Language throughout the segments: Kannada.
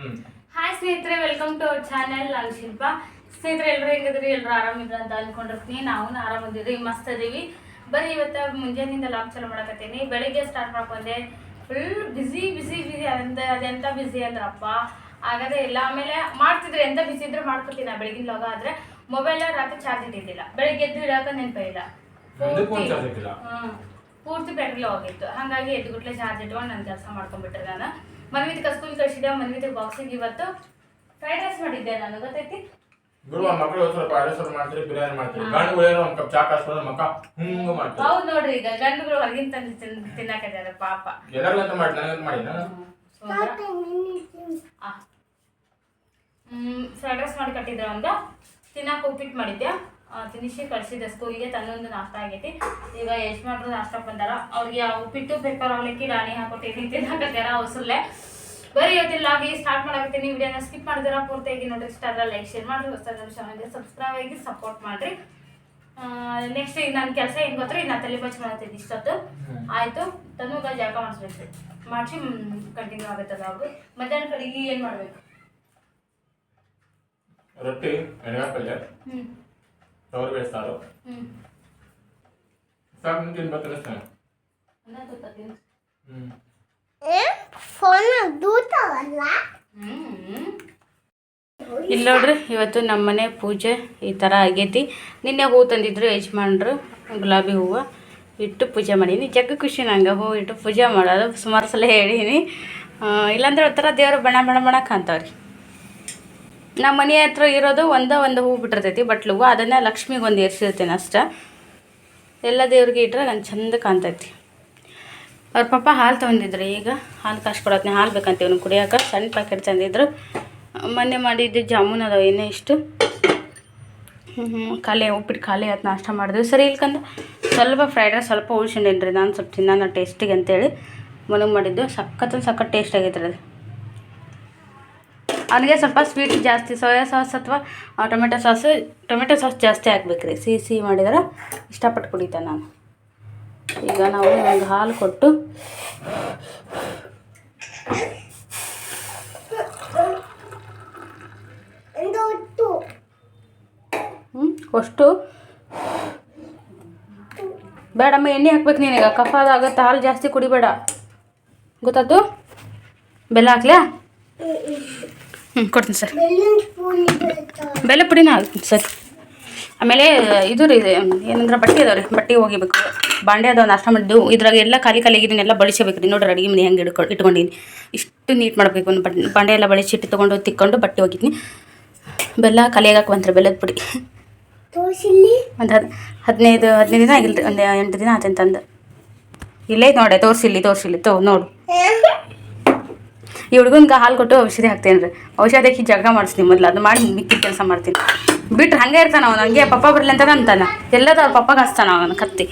ಹಾಯ್ ಸ್ನೇಹಿತರೆ ವೆಲ್ಕಮ್ ಟು ಅವರ್ ಚಾನೆಲ್ ನಾನು ಶಿಲ್ಪ. ಸ್ನೇಹಿತರೆ ಎಲ್ಲರೂ ಹೆಂಗಿದ್ರಿ ಎಲ್ಲರೂ ಆರಾಮಿದ್ರ ಅಂತ ಅನ್ಕೊಂಡಿರ್ತೀನಿ. ನಾವು ಇದ್ದೀವಿ ಮಸ್ತ್ ಅದೀವಿ ಬರೀ ಇವತ್ತು ಮುಂಜಾನಿಂದ ಲಾಕ್ ಚಾಲು ಮಾಡಕತ್ತೀನಿ. ಬೆಳಿಗ್ಗೆ ಸ್ಟಾರ್ಟ್ ಮಾಡ್ಕೊಂಡೆ ಫುಲ್ ಬಿಸಿ ಬಿಸಿ ಬಿಸಿ ಅಂತ ಅದೆಂತ ಬಿಸಿ ಅಂದ್ರಪ್ಪ? ಆಗದೆ ಇಲ್ಲ ಆಮೇಲೆ ಮಾಡ್ತಿದ್ರೆ ಎಂತ ಬಿಸಿ ಇದ್ರೆ ಮಾಡ್ಕೊತೀನಿ ನಾ ಬೆಳಗಿನ ಲಾಗ ಆದ್ರೆ ಮೊಬೈಲ್ ರಾತ್ರಿ ಚಾರ್ಜ್ ಇಟ್ಟಿದ್ದಿಲ್ಲ. ಬೆಳಿಗ್ಗೆ ಎದ್ದು ಇಡಾಕ ನೆನಪೇ ಇಲ್ಲ. ಪೂರ್ತಿ- ಬ್ಯಾಟ್ರಿ ಹೋಗಿತ್ತು ಹಾಗಾಗಿ ಎದ್ದುಗುಟ್ಲೆ ಚಾರ್ಜ್ ಇಟ್ಕೊಂಡು ನಾನು ಕೆಲಸ ಮಾಡ್ಕೊಂಡ್ಬಿಟ್ರೆ ನಾನು. ಮನ್ವಿತ್ ಸ್ಕೂಲ್ ಕಳ್ಸಿದ್ದೆ ಮನ್ವಿತ್ ಬಾಕ್ಸಿಂಗ್ ಇವತ್ತು? ಫ್ರೈಡ್ ರೈಸ್ ಮಾಡಿದ್ದೆ ನಾನು ಗೊತ್ತೈತಿ ಗುರುವ ಮಕ್ಕಳು ಸ್ವಲ್ಪ ಅರಸರು ಮಾಡ್ತೀರಿ ಬಿರಿಯಾನಿ ಮಾಡ್ತೀರಿ. ಗಂಡುಗಳು ಏನೋ ಒಂದ್ ಕಪ್ ಚಾ ಕಾಸ್ಕೊಂಡು ಮಕ್ಕ ಹಿಂಗ ಮಾಡ್ತೀರಿ. ಹೌದು ನೋಡ್ರಿ ಈಗ ಗಂಡುಗಳು ಹೊರಗಿನ ತಂದು ತಿನ್ ತಿನ್ನಕಿದ್ದಾರೆ ಪಾಪ. ಎಲ್ಲರಿಗಂತ ಮಾಡಿ ನನಗಂತ ಮಾಡಿ ನಾನು? ಫ್ರೈಡ್ ರೈಸ್ ಮಾಡಿ ಕಟ್ಟಿದ್ದೆ ಒಂದು? ತಿನ್ನಕ್ಕೆ ಉಪ್ಪಿಟ್ಟು ಮಾಡಿದ್ದೆ ಆ, ಕಳಿಸಿದ್ದೆ ಸ್ಕೂಲಿಗೆ ತನ್ನೊಂದು ನಾಷ್ಟ ಆಗೈತಿ. ಈಗ ಎಷ್ಟು ಮಾಡ್ರು ನಾಷ್ಟ ಬಂದಾರ. ಅವ್ರಿಗೆ ಉಪ್ಪಿಟ್ಟು ಪೇಪರ್ ಅವಲಕ್ಕಿ ರಾಣಿ ಹಾಕೊಟ್ಟಿದ್ದೀನಿ ತಿನ್ನಾಕತ್ತಾರ ಅವಸರಲೆ ಬರೀ ಇವತ್ತಿಲ್ಲ ಆಗಿ ಸ್ಟಾರ್ಟ್ ಮಾಡಾಕತ್ತೀನಿ. ವಿಡಿಯೋನ ಸ್ಕಿಪ್ ಮಾಡಿದಾರ ಪೂರ್ತಿಯಾಗಿ ನೋಡಿ ಇಷ್ಟ ಆದ್ರೆ ಲೈಕ್ ಶೇರ್ ಮಾಡಿರಿ. ಹೊಸ ನಮ್ಮ ಚಾನಲ್ಗೆ ಸಬ್ಸ್ಕ್ರೈಬ್ ಆಗಿ ಸಪೋರ್ಟ್ ಮಾಡ್ರಿ. ನೆಕ್ಸ್ಟ್ ಈಗ ನನ್ನ ಕೆಲಸ ಹೆಂಗ್ ಈಗ ನಾನು ತಲೆ ಬಚ್ಚ ಮಾಡತ್ತೀನಿ ಇಷ್ಟೊತ್ತು. ಆಯ್ತು. ತನಗ ಜಾಗ ಮಾಡಿಸ್ಬೇಕು. ಮಾಡಿಸಿ ಕಂಟಿನ್ಯೂ ಆಗುತ್ತದೆ ಅವರು ಮಧ್ಯಾಹ್ನ ಕಡೆಗೆ ಏನು ಮಾಡಬೇಕು? ರೊಟ್ಟಿ ಎಣ್ಣೆ ಪಲ್ಯ. ಹ್ಞೂ ತೊಗರಿ వేస్తారు ದೂತವಲ್ಲ? ಇಲ್ಲಿ ನೋಡ್ರಿ ಇವತ್ತು ನಮ್ಮನೆ ಪೂಜೆ ಈ ಥರ ಆಗೈತಿ. ನಿನ್ನೆ ಹೂ ತಂದಿದ್ರು ಯಜಮಾನ್ರು ಗುಲಾಬಿ ಹೂವು. ಇಟ್ಟು ಪೂಜೆ ಮಾಡೀನಿ. ಜಗ್ಗ ಖುಷಿ ನಂಗೆ ಹೂ ಇಟ್ಟು ಪೂಜೆ ಮಾಡೋದು. ಸುಮಾರು ಸಲ ಹೇಳೀನಿ ಆ, ಇಲ್ಲಾಂದ್ರೆ ಒಂಥರ ದೇವ್ರು ಬಣ ಬಣ ಬಣ ಕಾಣ್ತಾವ್ರಿ. ನಮ್ಮ ಮನೆ ಹತ್ರ ಇರೋದು ಒಂದೇ ಒಂದು ಹೂ ಬಿಟ್ಟಿರ್ತೈತಿ ಬಟ್ಲು ಹೂವು ಅದನ್ನು ಲಕ್ಷ್ಮಿಗೆ ಒಂದು ಏರ್ಸಿರ್ತೇನೆ ಅಷ್ಟೆ. ಎಲ್ಲ ದೇವ್ರಿಗೆ ಇಟ್ಟರೆ ನಾನು ಚಂದ ಕಾಣ್ತೈತಿ. ಅವ್ರ ಪಾಪ ಹಾಲು ತೊಗೊಂಡಿದ್ರು, ಈಗ ಹಾಲು ಕಾಸ್ಕೊಡತ್ನೆ ಹಾಲು ಬೇಕಂತ ಇವ್ನು ಕುಡಿಯೋಕೆ. ಸಣ್ಣ ಪ್ಯಾಕೆಟ್ ತಂದಿದ್ರು. ಮೊನ್ನೆ ಮಾಡಿದ್ದು ಜಾಮೂನ್ ಅದಾವೆ ಏನೇ ಇಷ್ಟು. ಖಾಲಿ ಉಪ್ಪಿಟ್ಟು ಖಾಲಿ ಆಯ್ತು ನಾಷ್ಟ ಮಾಡಿದ್ವಿ. ಸರಿ ಇಲ್ಕಂದ ಸ್ವಲ್ಪ ಫ್ರೈಡ್ ರೈಸ್ ಸ್ವಲ್ಪ ಉಳ್ಸಿಂಡೇನ್ರಿ ನಾನು ಸ್ವಲ್ಪ ತಿನ್ನೋಣ ಟೇಸ್ಟಿಗೆ ಅಂತೇಳಿ. ಮನಗೆ ಮಾಡಿದ್ದು ಸಖತ್ ಸಖತ್ ಟೇಸ್ಟ್ ಆಗೈತೆ ರೀ ಅದು. ಅವನಿಗೆ ಸ್ವಲ್ಪ ಸ್ವೀಟ್ ಜಾಸ್ತಿ ಸೋಯಾ ಸಾಸ್ ಅಥವಾ ಟೊಮೆಟೊ ಸಾಸ್ ಟೊಮೆಟೊ ಸಾಸ್ ಜಾಸ್ತಿ ಹಾಕ್ಬೇಕು ರೀ ಸಿಹಿ ಸಿಹಿ ಮಾಡಿದ್ರೆ ಇಷ್ಟಪಟ್ಟು ಕುಡಿತಾನೆ ನಾನು. ಈಗ ನಾವು ಒಂದು ಹಾಲು ಕೊಟ್ಟು ಹ್ಞೂ ಅಷ್ಟು. ಬೇಡಮ್ಮ, ಎಣ್ಣೆ ಹಾಕ್ಬೇಕು ನೀನೀಗ ಕಫ ಅದಾಗುತ್ತೆ ಹಾಲು ಜಾಸ್ತಿ ಕುಡಿಬೇಡ. ಗೊತ್ತಾಯ್ತು? ಬೆಲ್ಲ ಹಾಕ್ಲ್ಯಾ ಹ್ಞೂ ಕೊಡ್ತೀನಿ ಸರ್. ಬೆಲ್ಲ ಪುಡಿನ? ಹಾಕ್ತೀನಿ ಸರ್. ಆಮೇಲೆ ಇದು ರೀ ಏನಂದ್ರೆ ಬಟ್ಟೆ ಅದಾವ ರೀ ಬಟ್ಟೆ ಒಗಿಬೇಕು ಬಾಂಡೆ ಅದಾವ ನಾಷ್ಟ ಮಾಡಿದ್ದು. ಇದ್ರಾಗ ಎಲ್ಲ ಖಾಲಿ ಖಾಲಿ ಇದನ್ನೆಲ್ಲ ಬಳಸಬೇಕು ರೀ ನೋಡ್ರಿ ಅಡುಗೆ ಮನೆ ಹೆಂಗೆ ಇಟ್ಕೊಂಡು ಇಟ್ಕೊಂಡಿನಿ ಇಷ್ಟು ನೀಟ್ ಮಾಡಬೇಕು ಒಂದು ಬಟ್ ಬಾಂಡೆ ಎಲ್ಲ ಬಳಸಿ ಇಟ್ಟು ತೊಗೊಂಡು ತಿಕ್ಕೊಂಡು ಬಟ್ಟೆ ಒಗಿತೀನಿ. ಬೆಲ್ಲ ಖಾಲಿ ಬಂತ್ರಿ ಬೆಲ್ಲದ ಪುಡಿ. ಒಂದು ಹದ್ ಹದಿನೈದು ಹದಿನೈದು ದಿನ ಆಗಿಲ್ಲ ರೀ ಒಂದು ಎಂಟು ದಿನ ಆತಂತಂದು ಇಲ್ಲೇ ನೋಡೆ ತೋರಿಸಿಲ್ಲಿ ತೋರಿಸಿಲ್ಲಿ ತೋ ನೋಡು. ಈ ಹುಡುಗನ್ಗೆ ಹಾಲು ಕೊಟ್ಟು ಔಷಧಿ ಹಾಕ್ತೇನೆ ರೀ ಔಷಧಿ ಹಾಕಿ ಜಗಳ ಮಾಡಿಸ್ತೀನಿ ಮೊದಲು, ಅದು ಮಾಡಿ ಮಿಕ್ಕಿದ ಕೆಲಸ ಮಾಡ್ತೀನಿ. ಬಿಟ್ರೆ ಹಂಗೆ ಇರ್ತಾನೆ ಅವನು, ಹಂಗೆ ಪಪ್ಪ ಬರಲಿ ಅಂತ ಅಂತಾನೆ. ಎಲ್ಲದ ಅವ್ರ ಪಪ್ಪಗೆ ಹಚ್ತಾನೆ ಅವನು ಕತ್ತಿ.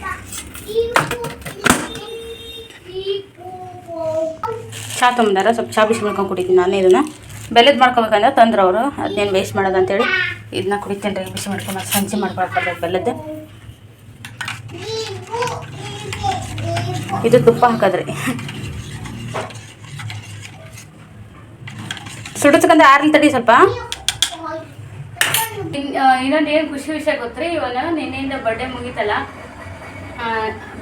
ಚಹಾ ತೊಗೊಂಬಂದಾರ ಸ್ವಲ್ಪ ಚಹಾ ಬಿಸಿ ಮಾಡ್ಕೊಂಡು ಕುಡಿತೀನಿ ನಾನು ಇದನ್ನು. ಬೆಲ್ಲದ ಮಾಡ್ಕೊಬೇಕಂದ್ರೆ ತಂದ್ರು ಅವರು ಅದನ್ನೇನು ವೇಸ್ಟ್ ಮಾಡೋದು ಅಂತೇಳಿ. ಇದನ್ನ ಕುಡಿತೇನೆ ರೀ, ಬಿಸಿ ಮಾಡ್ಕೊಂಡು ಸಂಜೆ ಮಾಡ್ಕೊಳಕ್ಕೆ ಬೆಲ್ಲದ್ದು. ಇದು ತುಪ್ಪ ಹಾಕೋದ್ರಿ. ಸುಡತಕ್ಕಂಥ ಆರ್ಲಿ ತಡಿ ಸ್ವಲ್ಪ. ಇನ್ನೊಂದು ಏನು ಖುಷಿ ವಿಷಯ ಗೊತ್ತ್ರಿ? ಇವಾಗ ನಿನ್ನೆಯಿಂದ ಬರ್ಡೇ ಮುಗೀತಲ್ಲ?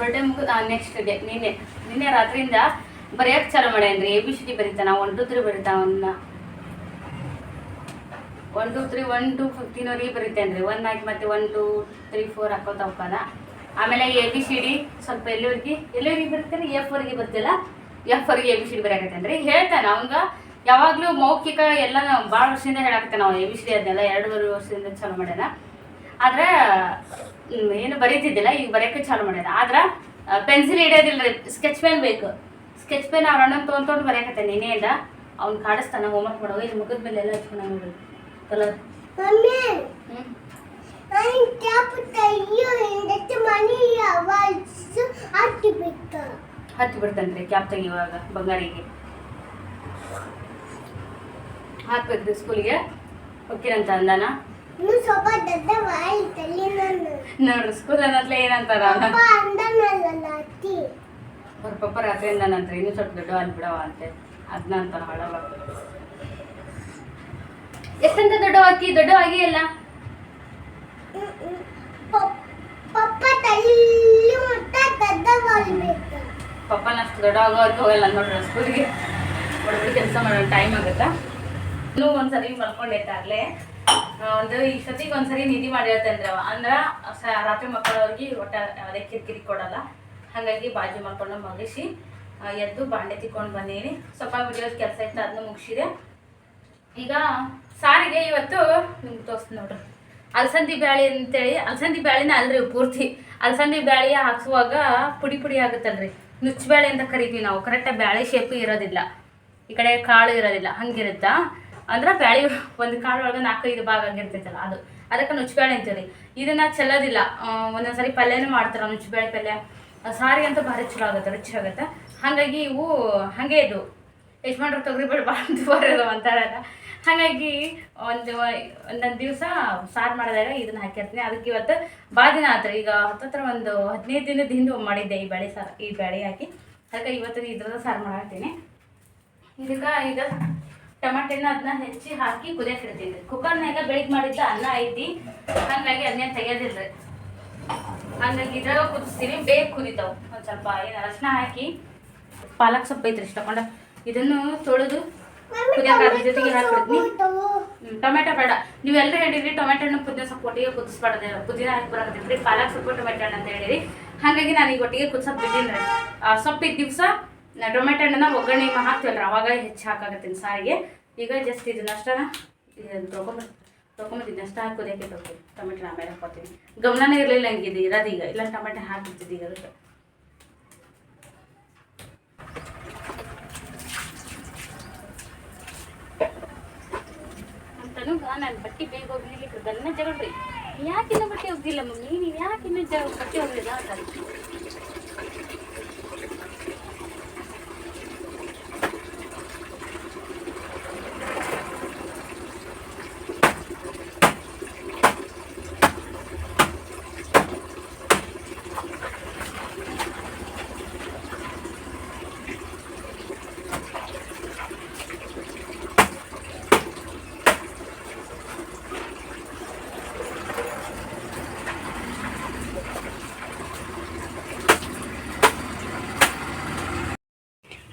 ಬರ್ಡೇ ಮುಗಿ ನೆಕ್ಸ್ಟ್ ಡೇ ನಿನ್ನೆ. ನಿನ್ನೆ ರಾತ್ರಿಯಿಂದ ಬರೆಯಕ್ಕೆ ಚಾಲು ಮಾಡ್ಯಾನ್ರಿ ಎ ಬಿ ಸಿ ಡಿ ಬರೀತಾನ one two three ಬರೀತಾವನ್ನ one two three one two ಫಿಫ್ಟೀನ್ವರೆಗೆ ಬರೀತೇನೆ ರೀ ಒನ್ ಆಗಿ ಮತ್ತೆ ಒನ್ ಟು ತ್ರೀ ಫೋರ್ ಹಾಕೋತ ಹೋಗ್ತಾನ ಆಮೇಲೆ ಎ ಬಿ ಸಿ ಡಿ ಸ್ವಲ್ಪ ಎಲ್ಲಿವರೆಗೆ ಎಲ್ಲಿವರೆಗೆ ಬರ್ತೇನೆ ಎಫ್ ವರೆಗೆ ಬರ್ತಿಲ್ಲ ಎಫ್ ವರೆಗೆ ಎ ಬಿ ಸಿ ಡಿ ಬರೆಯಕತ್ತೇನೆ ರೀ ಹೇಳ್ತಾನೆ, ಅವಂಗ ಯಾವಾಗಲೂ ಮೌಖಿಕ ಎಲ್ಲ ಭಾಳ ವರ್ಷದಿಂದ ಹೇಳಾಕತ್ತೆ ನಾವು ಎ ಬಿ ಸಿ ಡಿ ಅದನ್ನೆಲ್ಲ ಎರಡೂವರೆ ವರ್ಷದಿಂದ ಚಾಲು ಮಾಡ್ಯಾನ. ಆದ್ರೆ ಏನು ಬರೀತಿದ್ದಿಲ್ಲ ಈಗ ಬರೆಯೋಕೆ ಚಾಲು ಮಾಡ್ಯಾನ. ಆದ್ರೆ ಪೆನ್ಸಿಲ್ ಹಿಡಿಯೋದಿಲ್ಲ ರೀ ಸ್ಕೆಚ್ ಪೆನ್ ಬೇಕು. ಸ್ಕೆಚ್ ಪೆನ್ ಅವ್ರ ಅಣ್ಣನ ತೊಗೊಂಡ್ ತೊಗೊಂಡು ಬರೆಯಕತ್ತೆ ನೀನೇ ಇಲ್ಲ. ಅವ್ನು ಕಾಡಿಸ್ತಾನ ಹೋಮ್ವರ್ಕ್ ಮಾಡೋ ಇಲ್ಲಿ ಮುಖದ ಮೇಲೆ ಎಲ್ಲ ಹಚ್ಕೊಂಡ ನೋಡ್ರಿ ಕಲರ್ ಹತ್ತಿ ಬಿಡ್ತಾನೆ. ರೀ ಕ್ಯಾಪ್ ತೆಗಿಯುವಾಗ ಬಂಗಾರಿಗೆ. ಹಾಕ್ಬೇಕ್ರಿ ಸ್ಕೂಲಿಗೆ. ಹೋಗ್ತೀರಂತ ಅಂದಾನ ದೊಡ್ಡ ನೋಡ್ರಿ ಸ್ಕೂಲ್ ಅನ್ನತ್ಲೆ ಏನಂತಾರ ಅವ್ರ ಪಪ್ಪ ರಾತ್ರಿ ಅಂದಾನಂತ ಇನ್ನೂ ಸ್ವಲ್ಪ ದೊಡ್ಡ ಅಲ್ಲಿ ಬಿಡವ ಅಂತೆ. ಅದನ್ನ ಅಂತಾರ ಹಳವ ಎಷ್ಟಂತ ದೊಡ್ಡವಾಕಿ ದೊಡ್ಡವಾಗಿ ಅಲ್ಲ? ಪಪ್ಪನ ಅಷ್ಟು ದೊಡ್ಡವಾಗೋವರೆಗೂ ಹೋಗಲ್ಲ ನೋಡ್ರಿ ಸ್ಕೂಲ್ಗೆ. ಕೆಲಸ ಮಾಡೋ ಟೈಮ್ ಆಗುತ್ತಾ? ಇನ್ನೂ ಒಂದ್ಸರಿ ಆ, ಒಂದು ಈ ಸತಿಗೆ ಒಂದ್ಸರಿ ನಿಧಿ ಮಾಡಿರ್ತೇನೆ ಅಂದ್ರ ರಾತ್ರಿ ಮಕ್ಕಳವ್ರಿಗೆ ಒಟ್ಟ ಅದೇ ಕಿರಿಕಿರಿ ಕೊಡಲ್ಲ. ಹಾಗಾಗಿ ಬಾಜಿ ಮಾಡ್ಕೊಂಡು ಮಗಿಸಿ ಎದ್ದು ಬಾಂಡೆ ತಿಕ್ಕೊಂಡು ಬಂದೀನಿ. ಸ್ವಲ್ಪ ವಿಡಿಯೋಸ್ ಕೆಲಸ ಇತ್ತು ಅದನ್ನ ಮುಗಿಸಿದೆ. ಈಗ ಸಾರಿಗೆ ಇವತ್ತು ನಿಮ್ಗೆ ತೋರಿಸ್ತೀನಿ ನೋಡ್ರಿ ಅಲಸಂದಿ ಬ್ಯಾಳಿ ಅಂತೇಳಿ ಅಲಸಂದಿ ಬ್ಯಾಳಿನ ಅಲ್ರಿ ಪೂರ್ತಿ. ಅಲಸಂದಿ ಬ್ಯಾಳಿ ಹಾಕ್ಸುವಾಗ ಪುಡಿ ಪುಡಿ ಆಗುತ್ತಲ್ರಿ. ನುಚ್ಚಬೇಳೆ ಅಂತ ಕರಿತೀವಿ ನಾವು. ಕರೆಕ್ಟಾಗಿ ಬ್ಯಾಳಿ ಶೇಪು ಇರೋದಿಲ್ಲ. ಈ ಕಡೆ ಕಾಳು ಇರೋದಿಲ್ಲ. ಹಂಗಿರುತ್ತಾ? ಅಂದ್ರೆ ಬ್ಯಾಳಿ ಒಂದು ಕಾಳು ಒಳಗೆ ನಾಲ್ಕೈದು ಭಾಗ ಆಗಿರ್ತೈತಲ್ಲ ಅದು. ಅದಕ್ಕೆ ನುಚ್ಚಬೇಳೆ ಅಂತೀವಿ ಇದನ್ನ ಚೆಲ್ಲೋದಿಲ್ಲ. ಒಂದೊಂದ್ಸರಿ ಪಲ್ಯನೂ ಮಾಡ್ತಾರೆ ನುಚ್ಚಬೇಳೆ ಪಲ್ಯ. ಸಾರಿ ಅಂತೂ ಭಾರಿ ಚಲೋ ಆಗುತ್ತೆ, ರುಚಿ ಆಗುತ್ತೆ. ಹಾಗಾಗಿ ಇವು ಹಾಗೆ ಇದು ಎಷ್ಟು ತೊಗರಿ ಬೇಳೆ ಭಾಳ ಬರೋದು ಅಂತಾರಲ್ಲ. ಹಾಗಾಗಿ ಒಂದು, ಒಂದೊಂದು ದಿವಸ ಸಾರು ಮಾಡಿದಾಗ ಇದನ್ನ ಹಾಕಿರ್ತೀನಿ ಅದಕ್ಕೆ ಇವತ್ತು ಭಾಳ ದಿನ ಆಯ್ತು ಈಗ ಹತ್ತತ್ರ ಒಂದು ಹದಿನೈದು ದಿನದ ಹಿಂದೆ ಮಾಡಿದ್ದೆ ಈ ಬೇಳೆ ಸಾರು, ಈ ಬೇಳೆ ಹಾಕಿ. ಅದಕ್ಕೆ ಇವತ್ತು ಇದ್ರದ ಸಾರು ಮಾಡಾಕ್ತೀನಿ ಇದಕ್ಕೆ ಈಗ ಟಮಾಟೆನ ಅದನ್ನ ಹೆಚ್ಚಿ ಹಾಕಿ ಕುದಿಯಕ್ಕೆ ಇಡ್ತೀನಿ. ಕುಕ್ಕರ್ನಾಗ ಬೆಳಿಗ್ಗೆ ಮಾಡಿದ್ದ ಅನ್ನ ಐತಿ. ಹಂಗಾಗಿ ಅದನ್ನೇ ತೆಗೆಯೋದಿಲ್ಲ ಹಂಗಾಗಿ ಇದ್ರಾಗ ಕುದಿಸ್ತೀನಿ. ಬೇಗ ಕುದಿತಾವ. ಒಂದು ಸ್ವಲ್ಪ ಏನು ಅರಶಿನ ಹಾಕಿ. ಪಾಲಕ್ ಸೊಪ್ಪು ಐತ್ರಿ ಇಷ್ಟಕೊಂಡ ಇದನ್ನು ತೊಳೆದು ಕುದಿಯಕ್ಕೆ ಜೊತೆಗೆ ಹಾಕ್ಬಿಡ್ತೀನಿ ಟೊಮೆಟೊ ಬೇಡ. ನೀವೆಲ್ಲರೂ ಹೇಳಿರಿ ಹಣ್ಣು ಪುದೀನ ಸೊಪ್ಪು ಒಟ್ಟಿಗೆ ಕುದಿಸ್ಬಾರ್ದು. ಪುದೀನ ಹಾಕಿ ಬರೋದಿಲ್ರಿ ಪಾಲಕ್ ಸೊಪ್ಪು ಟೊಮೆಟೊ ಹಣ್ಣು ಅಂತ ಹೇಳಿರಿ. ಹಾಗಾಗಿ ನಾನು ಈಗ ಒಟ್ಟಿಗೆ ಕುದಿಸೋದು ಬಿಟ್ಟಿನಿ ಸೊಪ್ಪಿದ್ದ ದಿವಸ ಟೊಮೆಟೊ ಒಗ್ಗರಣೆ ಹಾಕ್ತೀವಲ್ಲ ಅವಾಗ ಹೆಚ್ಚು ಹಾಕಾಗತ್ತೀನಿ ಸಾರಿಗೆ. ಈಗ ಜಸ್ಟ್ ಇದನ್ನು ತೊಗೊಂಬ ತೊಗೊಂಬಂದಿದ್ದು ಅಷ್ಟ ಹಾಕಿ ಕುದಿಯಕ್ಕೆ ಇಟ್ಕೊತೀನಿ ಟೊಮೆಟೊ ಆಮೇಲೆ ಹಾಕೋತೀನಿ ಗಮನನೇ ಇರಲಿಲ್ಲ ಹಂಗಿದೆ ಇರೋದೀಗ ಇಲ್ಲ ಟೊಮೆಟೊ ಹಾಕಿರ್ತಿದ್ದು ಈಗ ಅದಕ್ಕೆ. ನಾನು ಬಟ್ಟೆ ಬೇಗ ಹೋಗ್ಲಿಕ್ಕೆ ಗನ್ನ ಜಗಳ್ರಿ ಯಾಕಿನ್ನ ಬಟ್ಟೆ ಹೋಗಿಲ್ಲ ಮಮ್ಮಿ? ನೀವು ಯಾಕಿನ್ನ ಜ, ಬಟ್ಟೆ ಹೋಗ್ಲಿಲ್ಲ ಅಂತಾರೆ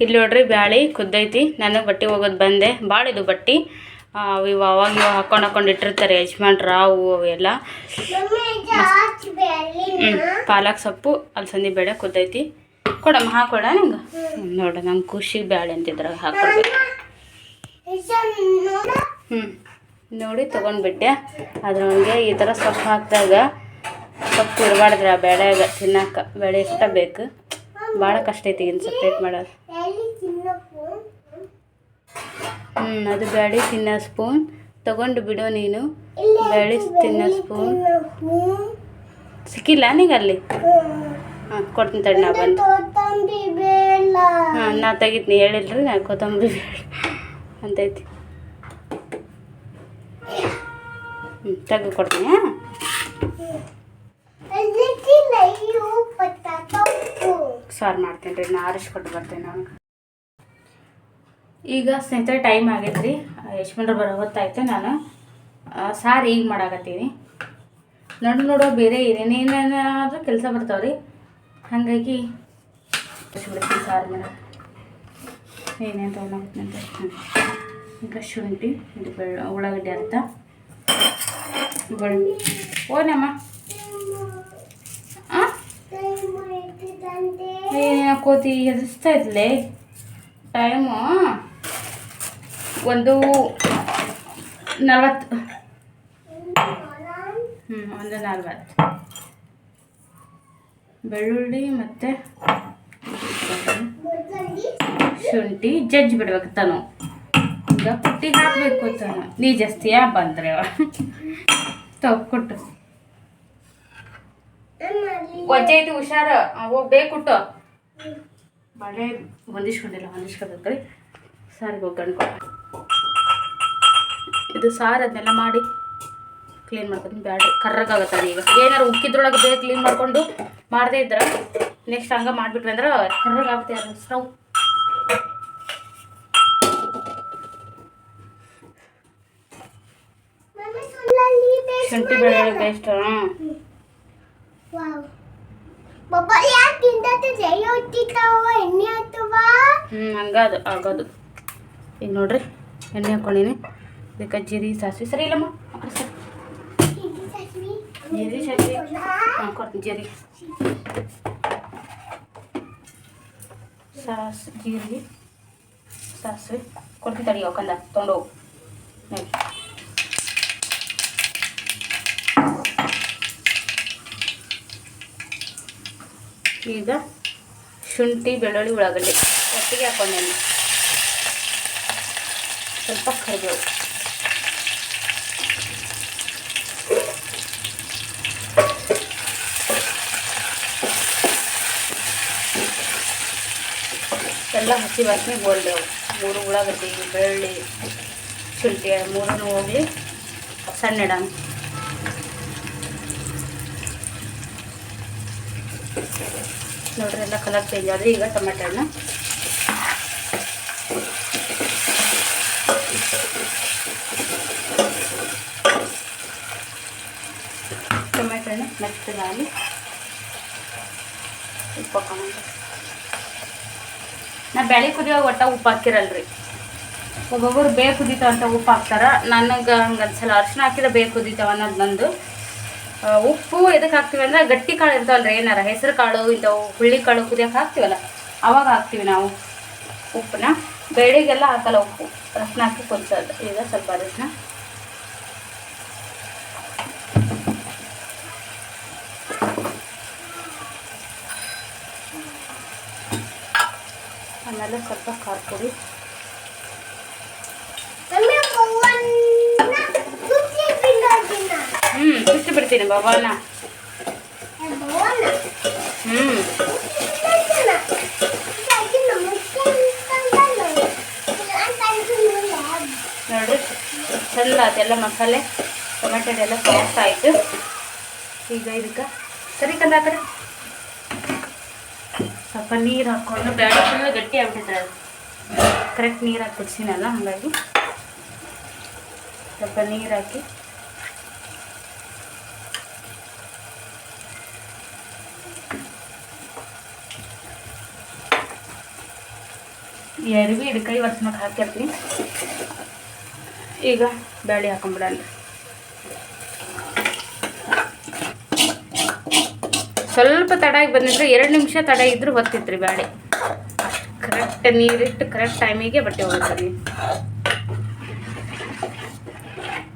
ಇಲ್ಲಿ ನೋಡ್ರಿ ಬ್ಯಾಳಿ ಕುದ್ದೈತಿ. ನನಗೆ ಬಟ್ಟೆ ಹೋಗೋದು ಬಂದೆ. ಭಾಳ ಇದು ಬಟ್ಟೆ. ಇವು ಅವಾಗ ಇವಾಗ ಹಾಕೊಂಡು ಹಾಕೊಂಡು ಇಟ್ಟಿರ್ತಾರೆ ಯಜಮಾನ್ರು, ರಾವು ಅವೆಲ್ಲ ಪಾಲಕ್ ಸೊಪ್ಪು, ಅಲ್ಸಂದಿ ಬೇಳೆ ಕುದ್ದೈತಿ. ಕೊಡಮ್ಮ, ಹಾಕೊಡ ನಂಗೆ. ನೋಡ ನಂಗೆ ಖುಷಿಗೆ ಬ್ಯಾಳೆ ಅಂತಿದ್ರಾಗ ಹಾಕೊಡ್ಬೇಕು. ಹ್ಞೂ ನೋಡಿ ತೊಗೊಂಡ್ಬಿಟ್ಟೆ. ಅದ್ರೊಳಗೆ ಈ ಥರ ಸೊಪ್ಪು ಹಾಕಿದಾಗ ಸೊಪ್ಪು ಇರಬಾರ್ದ್ರ ಆ ಬೇಳೆಯಾಗ ತಿನ್ನಕ್ಕೆ ಬೇಳೆ ಇಷ್ಟ ಬೇಕು. ಭಾಳ ಕಷ್ಟ ಐತಿ ಇನ್ನು ಸಪ್ರೇಟ್ ಮಾಡೋದು. ಹ್ಞೂ ಅದು ಬೇಳೆ ತಿನ್ನೋ ಸ್ಪೂನ್. ತಗೊಂಡು ಬಿಡು ನೀನು. ಬ್ಯಾಳಿ ಬೇಳೆ ತಿನ್ನೋ ಸ್ಪೂನ್. ಸಿಕ್ಕಿಲ್ಲ ನಿಂಗೆ ಅಲ್ಲಿ ಹಾಂ ಕೊಡ್ತೀನಿ ತಡಿ ನಾ ಬಂದು. ಹಾಂ ನಾ ತೆಗಿತೀನಿ ಹೇಳಿಲ್ರಿ ನಾ ಕೊತ್ತಂಬರಿ ಬೇಡ ಅಂತೈತಿ. ಹ್ಞೂ ತೆಗ್ದು ಕೊಡ್ತೀನಿ ಹಾಂ. ಸಾರ್ ಮಾಡ್ತೀನಿ ರೀ ನಾ ಆರಿಸ್ಕೊಟ್ಟು ಬರ್ತೀನಿ ಅವ್ನಿಗೆ. ಈಗ ಸ್ನೇಹಿತರೆ ಟೈಮ್ ಆಗೈತೆ ರೀ. ಯಶ್ಮಂಡ್ರು ಬರೋ ಹೊತ್ತಾಯ್ತು ನಾನು. ಸಾರು ಈಗ ಮಾಡಾಕತ್ತೀನಿ. ನಡು ನೋಡೋ ಬೇರೆ ಏನೇನೇನಾದರೂ ಕೆಲಸ ಬರ್ತಾವ್ರಿ. ಹಾಗಾಗಿ ಬಿಡ್ತೀನಿ ಸಾರು ಮಾಡಕ್ಕೆ ಏನೇನು ತೊಗೊಂಡೋಗ್ತೀನಿ ಈಗ ಶುಂಠಿ ಇದು ಬೆಳ್ಳ ಉಳ್ಳಾಗಡ್ಡಿ ಅರ್ಥ ಬಳ್ಳಿ ಓನಮ್ಮ ಹಾಂ ಟೈಮ್ ಆಯ್ತದಂತೆ ಏನೇನೋ ಕೋತಿ ಎದುರಿಸ್ತಾ ಇದ್ಲೆ. ಟೈಮು ಒಂದು ನಲ್ವತ್ತು. ಹ್ಞೂ ಒಂದು ನಲ್ವತ್ತು. ಬೆಳ್ಳುಳ್ಳಿ ಮತ್ತು ಶುಂಠಿ ಜಜ್ಜಿ ಬಿಡ್ಬೇಕು ತಾನು. ಈಗ ಪುಟ್ಟಿ ಹಾಕಬೇಕು ತಾನು. ನೀ ಜಾಸ್ತಿಯಾ ಬಂದರೆ? ತಗೊ ಕೊಟ್ಟು. ನಮ್ಮಲ್ಲಿ ವಜ್ಜೆ ಐತಿ ಹುಷಾರ. ಹೋಗಿ ಕೊಟ್ಟು. ಮಳೆ ಹೊಂದಿಸ್ಕೊಂಡಿಲ್ಲ ಹೊಂದಿಸ್ಕೋಬೇಕು ರೀ ಸಾರಿಗೆ ಹೋಗ್ಕೊಂಡು ಇದು ಸಾರು ಅದನ್ನೆಲ್ಲ ಮಾಡಿ ಕ್ಲೀನ್ ಮಾಡ್ಕೊಂಡು ಬ್ಯಾಡ ಕರ್ರಗಾಗತ್ತೆ ಅದು ಈಗ. ಏನಾರು ಉಕ್ಕಿದ್ರೊಳಗೆ ಬೇಗ ಕ್ಲೀನ್ ಮಾಡಿಕೊಂಡು ಮಾಡದೇ ಇದ್ರೆ ನೆಕ್ಸ್ಟ್ ಹಂಗೆ ಮಾಡಿಬಿಟ್ವಿ ಅಂದ್ರೆ ಕರ್ರಗಾಗುತ್ತೆ ಅದು ಸ್ಟವ್ ಶುಂಠಿ ಬೆಳ್ಳುಳ್ಳಿ ಪೇಸ್ಟ್ ಹ್ಞೂ ಹಂಗದು ಆಗೋದು. ಈಗ ನೋಡ್ರಿ ಎಣ್ಣೆ ಹಾಕೊಂಡೀನಿ. ಇದಕ್ಕೆ ಜೀರಿಗೆ ಸಾಸಿವೆ ಸರಿ ಇಲ್ಲಮ್ಮ ಆ ಕಡೆ ಸರಿ. ಇದು ಸಾಸ್ವಿ. ಜೀರಿಗೆ ಸಾಸಿವೆ ಹಾಂ ಕೊಡ್ತೀನಿ ಜೀರಿಗೆ ಸಾಸ್ ಜೀರಿಗೆ ಸಾಸಿವೆ ಕೊಡ್ತೀನಿ ತಡಿ ಯಾಕಂದ ತೊಗೊಂಡೋಗು ನೋಡಿ ಈಗ ಶುಂಠಿ ಬೆಳ್ಳುಳ್ಳಿ ಉಳ್ಳಾಗಡ್ಡಿ ಒಟ್ಟಿಗೆ ಹಾಕೊಂಡೇನೆ ಸ್ವಲ್ಪ ಕರಿಬೇವು ಎಲ್ಲ ಹಸಿ ವಾಸನೆ ಗೋಲ್ಡೆವು ಮೂರು ಉಳ್ಳಾಗಡ್ಡಿ ಬೆಳ್ಳಿ ಶುಂಠಿ ಮೂರನ್ನು ಹೋಗಲಿ ಸಣ್ಣ ಇಡೋಣ. ನೋಡ್ರಿ, ಎಲ್ಲ ಕಲರ್ ಚೇಂಜ್ ಆದರೆ ಈಗ ಟೊಮೆಟೊ ಹಣ್ಣು. ಟೊಮೆಟೊ ಹಣ್ಣು ಮೆತ್ತಗಾಗಿ ಉಪ್ಪು ಹಾಕೋಣ. ನಾ ಬೆಳೆ ಕುದಿಯೋ ಒಟ್ಟ ಉಪ್ಪು ಹಾಕಿರಲ್ರಿ. ಒಬ್ಬೊಬ್ಬರು ಬೇ ಕುದಿತಾವ ಅಂತ ಉಪ್ಪು ಹಾಕ್ತಾರ. ನನಗೆ ಹಂಗೆ ಅನ್ಸಲ್ಲ ಅರ್ಶಿನ ಹಾಕಿದ್ರೆ ಬೇ ಕುದಿತಾವ ಅನ್ನೋದು ನಂದು. ಉಪ್ಪು ಎದಕ್ಕೆ ಹಾಕ್ತೀವಿ ಅಂದ್ರೆ ಗಟ್ಟಿ ಕಾಳು ಇರ್ತಾವಲ್ರಿ. ಏನಾರ ಹೆಸರು ಕಾಳು, ಇಂಥವು ಹುಳ್ಳಿ ಕಾಳು ಕುದಿಯೋಕೆ ಹಾಕ್ತೀವಲ್ಲ, ಅವಾಗ ಹಾಕ್ತೀವಿ ನಾವು ಉಪ್ಪನ್ನ. ಬೇಳೆಗೆಲ್ಲ ಹಾಕಲ್ಲ ಉಪ್ಪು. ಅರ್ಶಿನ ಹಾಕಿ ಕುದಿಸೋದು. ಈಗ ಸ್ವಲ್ಪ ಅರಿಶಿನ ಆಮೇಲೆ ಸ್ವಲ್ಪ ಖಾರ ಪುಡಿ. ಹ್ಞೂ ಬಿಟ್ಟು ಬಿಡ್ತೀನಿ ಅವ್ವನ್ನ ಹ್ಞೂ ನೋಡಿ ಚಂದ ಅದೆಲ್ಲ ಮಸಾಲೆ. ಟೊಮೆಟೊ ಎಲ್ಲ ಸಾಫ್ಟ್ ಆಯಿತು. ಈಗ ಇದಕ್ಕೆ ಸರಿ ಕಂದ ಆ ಕಡೆ. ಸ್ವಲ್ಪ ನೀರು ಹಾಕ್ಕೊಂಡು ಬೇಡ ಗಟ್ಟಿ ಆಗ್ಬಿಟ್ಟಿದೆ ಕರೆಕ್ಟ್ ನೀರು ಹಾಕಿ ಬಿಡ್ಸಿನಲ್ಲ ಹಾಗಾಗಿ ಸ್ವಲ್ಪ ನೀರು ಹಾಕಿ. ಎರ್ವಿ ಹಿಡ್ಕೈ ವರ್ಷಕ್ಕೆ ಹಾಕಿರ್ತೀನಿ ಈಗ ಬೇಳೆ ಹಾಕೊಂಡ್ಬಿಡೋಣ ಸ್ವಲ್ಪ ತಡ ಆಗಿ ಬಂದಿದ್ರೆ ಎರಡು ನಿಮಿಷ ತಡ ಇದ್ರು ಹೊತ್ತಿತ್ರಿ ಬ್ಯಾಳೆ. ಕರೆಕ್ಟ್ ನೀರಿಟ್ಟು ಕರೆಕ್ಟ್ ಟೈಮಿಗೆ ಬಟ್ಟೆ ಹೋಗ್ತೀವಿ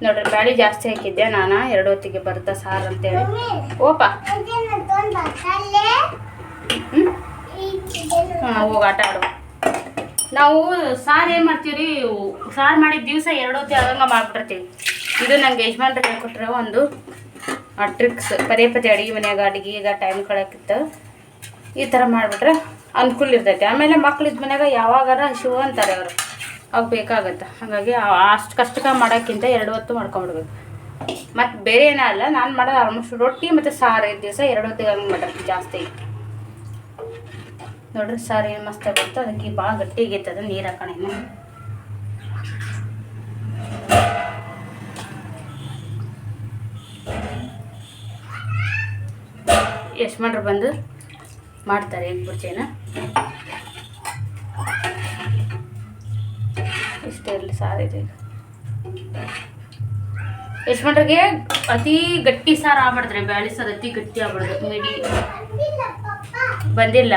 ನೋಡ್ರಿ, ಬ್ಯಾಳಿ ಜಾಸ್ತಿ ಹಾಕಿದ್ದೆ ನಾನು? ಎರಡು ಹೊತ್ತಿಗೆ ಬರ್ತಾ ಸಾರ್ ಅಂತೇಳಿ. ಓಪ. ಹೋಗಿ ಆಟ ಆಡು. ನಾವು ಸಾರ್ ಏನು ಮಾಡ್ತೀವಿ ರೀ ಸಾರು ಮಾಡಿದ ದಿವಸ ಎರಡು ಹೊತ್ತಿ ಆದಂಗೆ ಮಾಡ್ಬಿಟ್ಟಿರ್ತೀವಿ. ಇದು ನಂಗೆ ಯಜಮಾನ್ರು ಹೇಳ್ಕೊಟ್ರೆ ಒಂದು ಟ್ರಿಕ್ಸ್ ಪದೇ ಪದೇ ಅಡುಗೆ ಮನ್ಯಾಗ ಈಗ ಟೈಮ್ ಕಳಕಿತ್ತು ಈ ಥರ ಮಾಡಿಬಿಟ್ರೆ ಅನುಕೂಲ ಇರ್ತೈತೆ. ಆಮೇಲೆ ಮಕ್ಳು ಇದ್ದ ಮನ್ಯಾಗ ಯಾವಾಗಾರ ಶಿವ ಅಂತಾರೆ ಅವರು. ಅವಾಗ ಬೇಕಾಗತ್ತೆ. ಹಾಗಾಗಿ ಅಷ್ಟು ಕಷ್ಟಕ್ಕೆ ಮಾಡೋಕ್ಕಿಂತ ಎರಡು ಹೊತ್ತು ಮಾಡ್ಕೊಂಬಿಡ್ಬೇಕು. ಮತ್ತು ಬೇರೆ ಏನೂ ಅಲ್ಲ, ನಾನು ಮಾಡೋದು ಆಲ್ಮೋಸ್ಟ್ ರೊಟ್ಟಿ ಮತ್ತು ಸಾರು ಐದು ದಿವಸ ಎರಡು ಹೊತ್ತಿಗೆ ಹಂಗೆ ಮಾಡಿರ್ತೀನಿ ಜಾಸ್ತಿ. ನೋಡ್ರಿ ಸಾರು ಏನು ಮಸ್ತ್ ಅದಕ್ಕೆ ಭಾಳ ಗಟ್ಟಿಗೆ ಅದು ನೀರು ಹಾಕೋಣ ಯಶ್ಮಂಡ್ರು ಬಂದು ಮಾಡ್ತಾರೆ ಎಗ್ ಬುರ್ಜಿನ ಇಷ್ಟೇ ಇರಲಿ, ಸಾರು ಇದೆ ಈಗ. ಯಶ್ಮಂಡ್ರಿಗೆ ಅತಿ ಗಟ್ಟಿ ಸಾರು ಆಗ್ಬಾರ್ದ್ರೆ, ಬ್ಯಾಳಿ ಸಾರು ಅತಿ ಗಟ್ಟಿ ಆಗ್ಬಾರ್ದು. ಮಿಡಿ ಬಂದಿಲ್ಲ.